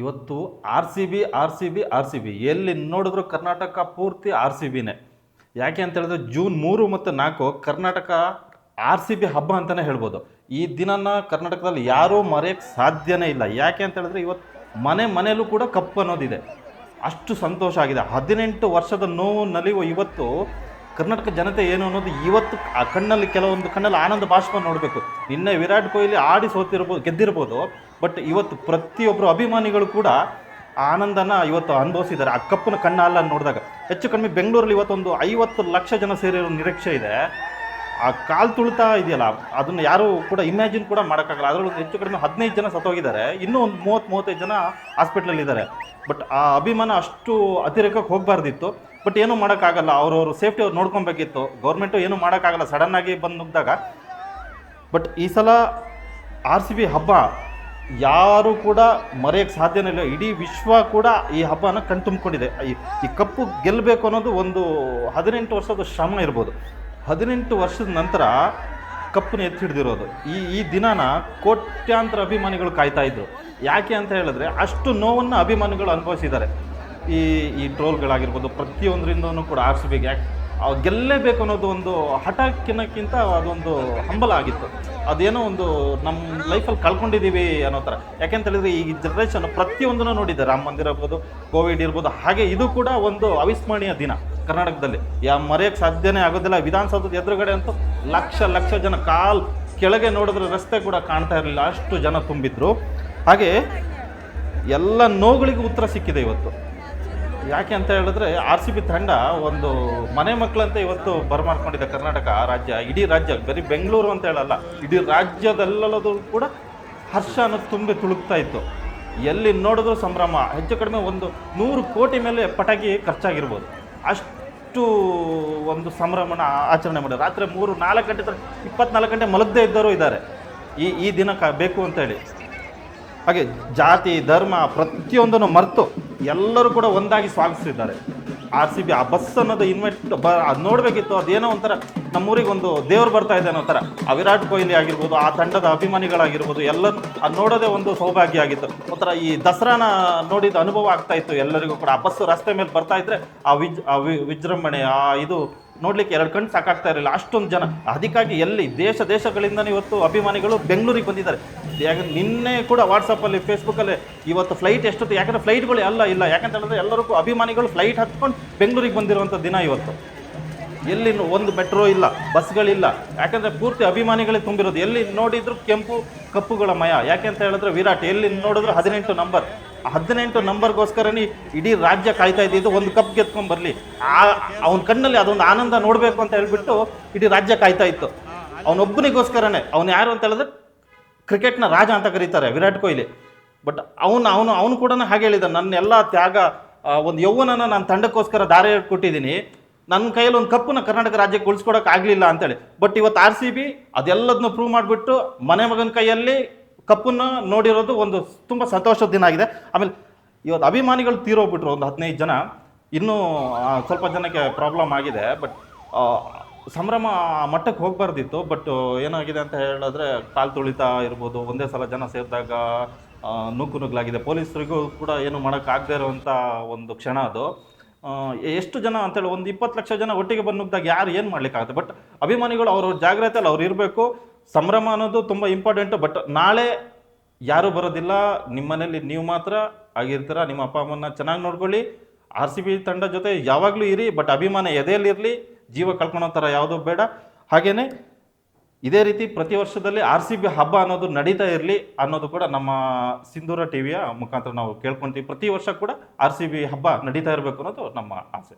ಇವತ್ತು R C B, R C B, R C B. ಎಲ್ಲಿ ನೋಡಿದ್ರು ಕರ್ನಾಟಕ ಪೂರ್ತಿ ಆರ್ ಸಿ ಬಿನೇ. ಯಾಕೆ ಅಂತ ಹೇಳಿದ್ರೆ ಜೂನ್ ಮೂರು ಮತ್ತು ನಾಲ್ಕು ಕರ್ನಾಟಕ ಆರ್ ಸಿ ಬಿ ಹಬ್ಬ ಅಂತಲೇ ಹೇಳ್ಬೋದು. ಈ ದಿನನ ಕರ್ನಾಟಕದಲ್ಲಿ ಯಾರೂ ಮರೆಯೋಕ್ಕೆ ಸಾಧ್ಯನೇ ಇಲ್ಲ. ಯಾಕೆ ಅಂತ ಹೇಳಿದ್ರೆ ಇವತ್ತು ಮನೆ ಮನೆಯಲ್ಲೂ ಕೂಡ ಕಪ್ಪು ಅನ್ನೋದಿದೆ. ಅಷ್ಟು ಸಂತೋಷ ಆಗಿದೆ. ಹದಿನೆಂಟು ವರ್ಷದ ನೋವು ನಲಿವು ಇವತ್ತು ಕರ್ನಾಟಕ ಜನತೆ ಏನು ಅನ್ನೋದು ಇವತ್ತು ಆ ಕಣ್ಣಲ್ಲಿ ಕೆಲವೊಂದು ಕಣ್ಣಲ್ಲಿ ಆನಂದ ಬಾಷ್ಪ ನೋಡಬೇಕು. ನಿನ್ನೆ ವಿರಾಟ್ ಕೊಹ್ಲಿ ಆಡಿ ಸೋತಿರ್ಬೋದು ಗೆದ್ದಿರ್ಬೋದು. ಬಟ್ ಇವತ್ತು ಪ್ರತಿಯೊಬ್ಬರು ಅಭಿಮಾನಿಗಳು ಕೂಡ ಆನಂದನ ಇವತ್ತು ಅನುಭವಿಸಿದ್ದಾರೆ. ಆ ಕಪ್ಪನ ಕಣ್ಣ ಅಲ್ಲ ನೋಡಿದಾಗ. ಹೆಚ್ಚು ಕಡಿಮೆ ಬೆಂಗಳೂರಲ್ಲಿ ಇವತ್ತೊಂದು ಐವತ್ತು ಲಕ್ಷ ಜನ ಸೇರಿರೋ ನಿರೀಕ್ಷೆ ಇದೆ. ಆ ಕಾಲು ತುಳಿತ ಇದೆಯಲ್ಲ, ಅದನ್ನು ಯಾರು ಕೂಡ ಇಮ್ಯಾಜಿನ್ ಕೂಡ ಮಾಡೋಕ್ಕಾಗಲ್ಲ. ಅದರೊಳಗೆ ಹೆಚ್ಚು ಕಡಿಮೆ ಹದಿನೈದು ಜನ ಸತ್ತೋಗಿದ್ದಾರೆ. ಇನ್ನೂ ಒಂದು ಮೂವತ್ತು, ಮೂವತ್ತೈದು ಜನ ಹಾಸ್ಪಿಟ್ಲಲ್ಲಿದ್ದಾರೆ ಬಟ್ ಆ ಅಭಿಮಾನ ಅಷ್ಟು ಅತಿರೇಕಕ್ಕೆ ಹೋಗಬಾರ್ದಿತ್ತು. ಬಟ್ ಏನೂ ಮಾಡೋಕ್ಕಾಗಲ್ಲ. ಅವ್ರವ್ರ ಸೇಫ್ಟಿ ಅವ್ರು ನೋಡ್ಕೊಬೇಕಿತ್ತು. ಗೌರ್ಮೆಂಟು ಏನೂ ಮಾಡೋಕ್ಕಾಗಲ್ಲ. ಸಡನ್ನಾಗಿ ಬಂದು ನುಗ್ದಾಗ. ಬಟ್ ಈ ಸಲ ಆರ್ ಸಿ ಬಿ ಹಬ್ಬ, ಯಾರು ಕೂಡ ಮರೆಯೋಕ್ಕೆ ಸಾಧ್ಯನೇ ಇಲ್ಲ. ಇಡೀ ವಿಶ್ವ ಕೂಡ ಈ ಹಬ್ಬನ ಕಣ್ತುಂಬಿಕೊಂಡಿದೆ. ಈ ಕಪ್ಪು ಗೆಲ್ಲಬೇಕು ಅನ್ನೋದು ಒಂದು ಹದಿನೆಂಟು ವರ್ಷದ ಶ್ರಮ ಇರ್ಬೋದು. ಹದಿನೆಂಟು ವರ್ಷದ ನಂತರ ಕಪ್ಪನ್ನ ಎತ್ತಿ ಹಿಡಿದಿರೋದು. ಈ ಈ ದಿನಾನ ಕೋಟ್ಯಾಂತರ ಅಭಿಮಾನಿಗಳು ಕಾಯ್ತಾ ಇದ್ರು. ಯಾಕೆ ಅಂತ ಹೇಳಿದ್ರೆ ಅಷ್ಟು ನೋವನ್ನು ಅಭಿಮಾನಿಗಳು ಅನುಭವಿಸಿದ್ದಾರೆ. ಈ ಈ ಟ್ರೋಲ್ಗಳಾಗಿರ್ಬೋದು, ಪ್ರತಿಯೊಂದರಿಂದನೂ ಕೂಡ ಆರ್ ಸಿ ಬಿಗೆ ಯಾಕೆ ಅವ್ರು ಗೆಲ್ಲೇಬೇಕು ಅನ್ನೋದು ಒಂದು ಹಠಕ್ಕಿನ್ನಕ್ಕಿಂತ ಅದೊಂದು ಹಂಬಲ ಆಗಿತ್ತು. ಅದೇನೋ ಒಂದು ನಮ್ಮ ಲೈಫಲ್ಲಿ ಕಳ್ಕೊಂಡಿದ್ದೀವಿ ಅನ್ನೋ ಥರ. ಯಾಕೆಂತ ಹೇಳಿದ್ರೆ ಈ ಜನ್ರೇಷನ್ ಪ್ರತಿಯೊಂದನ್ನು ನೋಡಿದ್ದೆ ರಾಮ ಮಂದಿರ ಇರ್ಬೋದು, ಕೋವಿಡ್ ಇರ್ಬೋದು, ಹಾಗೆ ಇದು ಕೂಡ ಒಂದು ಅವಿಸ್ಮರಣೀಯ ದಿನ. ಕರ್ನಾಟಕದಲ್ಲಿ. ಯಾ ಮರೆಯೋಕ್ಕೆ ಸಾಧ್ಯನೇ ಆಗೋದಿಲ್ಲ. ವಿಧಾನಸೌಧದ ಎದುರುಗಡೆ ಅಂತೂ ಲಕ್ಷ ಲಕ್ಷ ಜನ ಕಾಲ್ ಕೆಳಗೆ ನೋಡಿದ್ರೆ ರಸ್ತೆ ಕೂಡ ಕಾಣ್ತಾ ಇರಲಿಲ್ಲ. ಅಷ್ಟು ಜನ ತುಂಬಿದ್ರು. ಹಾಗೆ ಎಲ್ಲ ನೋವುಗಳಿಗೂ ಉತ್ತರ ಸಿಕ್ಕಿದೆ ಇವತ್ತು. ಯಾಕೆ ಅಂತ ಹೇಳಿದ್ರೆ ಆರ್ ಸಿ ಬಿ ತಂಡ ಒಂದು ಮನೆ ಮಕ್ಕಳಂತೆ ಇವತ್ತು ಬರಮಾಡ್ಕೊಂಡಿದೆ ಕರ್ನಾಟಕ ರಾಜ್ಯ. ಇಡೀ ರಾಜ್ಯ, ಬರೀ ಬೆಂಗಳೂರು ಅಂತ ಹೇಳಲ್ಲ, ಇಡೀ ರಾಜ್ಯದೆಲ್ಲದು ಕೂಡ ಹರ್ಷ ಅನ್ನೋದು ತುಂಬಿ ತುಳುಕ್ತಾ ಇತ್ತು. ಎಲ್ಲಿ ನೋಡಿದ್ರು ಸಂಭ್ರಮ. ಹೆಚ್ಚು ಕಡಿಮೆ ಒಂದು ನೂರು ಕೋಟಿ ಮೇಲೆ ಪಟಾಕಿ ಖರ್ಚಾಗಿರ್ಬೋದು. ಅಷ್ಟು ಒಂದು ಸಂಭ್ರಮನ ಆಚರಣೆ ಮಾಡಿದ್ರು. ರಾತ್ರಿ ಮೂರು, ನಾಲ್ಕು ಗಂಟೆ ಇಪ್ಪತ್ನಾಲ್ಕು ಗಂಟೆ ಮಲಗದೇ ಇದ್ದವರು ಇದ್ದಾರೆ. ಈ ಈ ದಿನ ಕ, ಬೇಕು ಅಂತೇಳಿ ಹಾಗೆ ಜಾತಿ, ಧರ್ಮ ಪ್ರತಿಯೊಂದನ್ನು ಮರೆತು ಎಲ್ಲರೂ ಕೂಡ ಒಂದಾಗಿ ಸ್ವಾಗತಿಸಿದ್ದಾರೆ. ಆರ್ ಸಿ ಬಿ ಆ ಬಸ್ ಅನ್ನೋದು ಇನ್ವೆಟ್ ಬ, ಅದು ನೋಡಬೇಕಿತ್ತು, ಅದೇನೋ ಒಂಥರ ನಮ್ಮೂರಿಗೆ ಒಂದು ದೇವ್ರು ಬರ್ತಾ ಇದೆ ಅನ್ನೋ ಥರ ಆ ವಿರಾಟ್ ಕೊಹ್ಲಿ ಆಗಿರ್ಬೋದು, ಆ ತಂಡದ ಅಭಿಮಾನಿಗಳಾಗಿರ್ಬೋದು, ಎಲ್ಲ ಅದು ನೋಡೋದೇ ಒಂದು ಸೌಭಾಗ್ಯ ಆಗಿತ್ತು. ಒಂಥರ ಈ ದಸರಾನ ನೋಡಿದ ಅನುಭವ ಆಗ್ತಾ ಇತ್ತು ಎಲ್ಲರಿಗೂ ಕೂಡ. ಆ ಬಸ್ಸು ರಸ್ತೆ ಮೇಲೆ ಬರ್ತಾ ಇದ್ರೆ ಆ ವಿಜ್, ಆ ವಿಜೃಂಭಣೆ, ಆ ಇದು ನೋಡ್ಲಿಕ್ಕೆ ಎರಡು ಕಣ್ಣು ಸಾಕಾಗ್ತಾ ಇರಲಿಲ್ಲ. ಅಷ್ಟೊಂದು ಜನ. ಅದಕ್ಕಾಗಿ ಎಲ್ಲಿ ದೇಶ ದೇಶಗಳಿಂದ ಇವತ್ತು ಅಭಿಮಾನಿಗಳು ಬೆಂಗಳೂರಿಗೆ ಬಂದಿದ್ದಾರೆ. ಯಾಕಂದ್ರೆ ನಿನ್ನೆ ಕೂಡ ವಾಟ್ಸಪ್ಪಲ್ಲಿ ಫೇಸ್ಬುಕ್ಕಲ್ಲಿ ಇವತ್ತು ಫ್ಲೈಟ್ ಎಷ್ಟೊತ್ತು, ಯಾಕಂದ್ರೆ ಫ್ಲೈಟ್ಗಳು ಎಲ್ಲ ಇಲ್ಲ. ಯಾಕಂತ ಹೇಳಿದ್ರೆ ಎಲ್ಲರಿಗೂ ಅಭಿಮಾನಿಗಳು ಫ್ಲೈಟ್ ಹತ್ಕೊಂಡು ಬೆಂಗಳೂರಿಗೆ ಬಂದಿರುವಂಥ ದಿನ ಇವತ್ತು. ಎಲ್ಲಿ ಒಂದು ಮೆಟ್ರೋ ಇಲ್ಲ ಬಸ್ಗಳಿಲ್ಲ ಯಾಕಂದ್ರೆ ಪೂರ್ತಿ ಅಭಿಮಾನಿಗಳೇ ತುಂಬಿರೋದು. ಎಲ್ಲಿ ನೋಡಿದ್ರು ಕೆಂಪು ಕಪ್ಪುಗಳ ಮಯ. ಯಾಕೆ ಅಂತ ಹೇಳಿದ್ರೆ ವಿರಾಟ್, ಎಲ್ಲಿ ನೋಡಿದ್ರು ಹದಿನೆಂಟು ನಂಬರ್ ಹದಿನೆಂಟು ನಂಬರ್ಗೋಸ್ಕರನೇ ಇಡೀ ರಾಜ್ಯ ಕಾಯ್ತಾ ಇದ್ದಿದ್ದು ಒಂದು ಕಪ್ ಗೆದ್ಕೊಂಡ್ ಬರಲಿ. ಆ, ಅವನ ಕಣ್ಣಲ್ಲಿ ಅದೊಂದು ಆನಂದ ನೋಡಬೇಕು ಅಂತ ಹೇಳ್ಬಿಟ್ಟು ಇಡೀ ರಾಜ್ಯ ಕಾಯ್ತಾ ಇತ್ತು. ಅವನೊಬ್ಬನಿಗೋಸ್ಕರನೇ ಅವನು ಯಾರು ಅಂತ ಹೇಳಿದ್ರೆ ಕ್ರಿಕೆಟ್ನ ರಾಜ ಅಂತ ಕರೀತಾರೆ ವಿರಾಟ್ ಕೊಹ್ಲಿ. ಬಟ್ ಅವನು ಅವನು ಅವನು ಕೂಡ ಹಾಗೆ ಹೇಳಿದ, ನನ್ನ ಎಲ್ಲ ತ್ಯಾಗ ಒಂದು ಯೌವನನ ನಾನು ತಂಡಕ್ಕೋಸ್ಕರ ದಾರಿ ಕೊಟ್ಟಿದ್ದೀನಿ. ನನ್ನ ಕೈಯಲ್ಲಿ ಒಂದು ಕಪ್ಪನ್ನ ಕರ್ನಾಟಕ ರಾಜ್ಯಕ್ಕೆ ಉಳಿಸ್ಕೊಡೋಕೆ ಆಗಲಿಲ್ಲ ಅಂತೇಳಿ ಬಟ್ ಇವತ್ತು ಆರ್ ಸಿ ಬಿ ಅದೆಲ್ಲದನ್ನು ಪ್ರೂವ್ ಮಾಡಿಬಿಟ್ಟು ಮನೆ ಮಗನ ಕೈಯಲ್ಲಿ ಕಪ್ಪನ್ನ ನೋಡಿರೋದು ಒಂದು ತುಂಬ ಸಂತೋಷದ ದಿನ ಆಗಿದೆ. ಆಮೇಲೆ ಇವತ್ತು ಅಭಿಮಾನಿಗಳು ತೀರೋಗ್ಬಿಟ್ರು ಒಂದು ಹದಿನೈದು ಜನ. ಇನ್ನೂ ಸ್ವಲ್ಪ ಜನಕ್ಕೆ ಪ್ರಾಬ್ಲಮ್ ಆಗಿದೆ ಬಟ್ ಸಂಭ್ರಮ ಮಟ್ಟಕ್ಕೆ ಹೋಗಬಾರ್ದಿತ್ತು ಬಟ್ ಏನಾಗಿದೆ ಅಂತ ಹೇಳಿದ್ರೆ ಕಾಲು ತುಳಿತ ಇರ್ಬೋದು, ಒಂದೇ ಸಲ ಜನ ಸೇರಿದಾಗ ನುಗ್ಗು ನುಗ್ಗಲಾಗಿದೆ ಪೊಲೀಸರಿಗೂ ಕೂಡ ಏನು ಮಾಡೋಕ್ಕಾಗದೇ ಇರುವಂಥ ಒಂದು ಕ್ಷಣ ಅದು. ಎಷ್ಟು ಜನ ಅಂತೇಳಿ ಒಂದು ಇಪ್ಪತ್ತು ಲಕ್ಷ ಜನ ಒಟ್ಟಿಗೆ ಬಂದು ನುಗ್ಗಿದಾಗ ಯಾರು ಏನು ಮಾಡಲಿಕ್ಕಾಗುತ್ತೆ? ಬಟ್ ಅಭಿಮಾನಿಗಳು ಅವ್ರವ್ರ ಜಾಗ್ರತೆಯಲ್ಲಿ ಅವ್ರು ಇರಬೇಕು. ಸಂಭ್ರಮ ಅನ್ನೋದು ತುಂಬ ಇಂಪಾರ್ಟೆಂಟು ಬಟ್ ನಾಳೆ ಯಾರೂ ಬರೋದಿಲ್ಲ. ನಿಮ್ಮ ಮನೇಲಿ ನೀವು ಮಾತ್ರ ಆಗಿರ್ತೀರ. ನಿಮ್ಮ ಅಪ್ಪ ಅಮ್ಮನ ಚೆನ್ನಾಗಿ ನೋಡ್ಕೊಳ್ಳಿ. ಆರ್ ಸಿ ಬಿ ತಂಡ ಜೊತೆ ಯಾವಾಗಲೂ ಇರಿ ಬಟ್ ಅಭಿಮಾನ ಎದೆಯಲ್ಲಿರಲಿ ಜೀವ ಕಳ್ಕೊಳೋ ಥರ ಯಾವುದೂ ಬೇಡ. ಹಾಗೆಯೇ ಇದೇ ರೀತಿ ಪ್ರತಿ ವರ್ಷದಲ್ಲಿ ಆರ್ ಸಿ ಬಿ ಹಬ್ಬ ಅನ್ನೋದು ನಡೀತಾ ಇರಲಿ ಅನ್ನೋದು ಕೂಡ ನಮ್ಮ ಸಿಂಧೂರ ಟಿವಿಯ ಮುಖಾಂತರ ನಾವು ಕೇಳ್ಕೊಂತೀವಿ. ಪ್ರತಿ ವರ್ಷ ಕೂಡ ಆರ್ ಸಿ ಬಿ ಹಬ್ಬ ನಡೀತಾ ಇರಬೇಕು ಅನ್ನೋದು ನಮ್ಮ ಆಸೆ.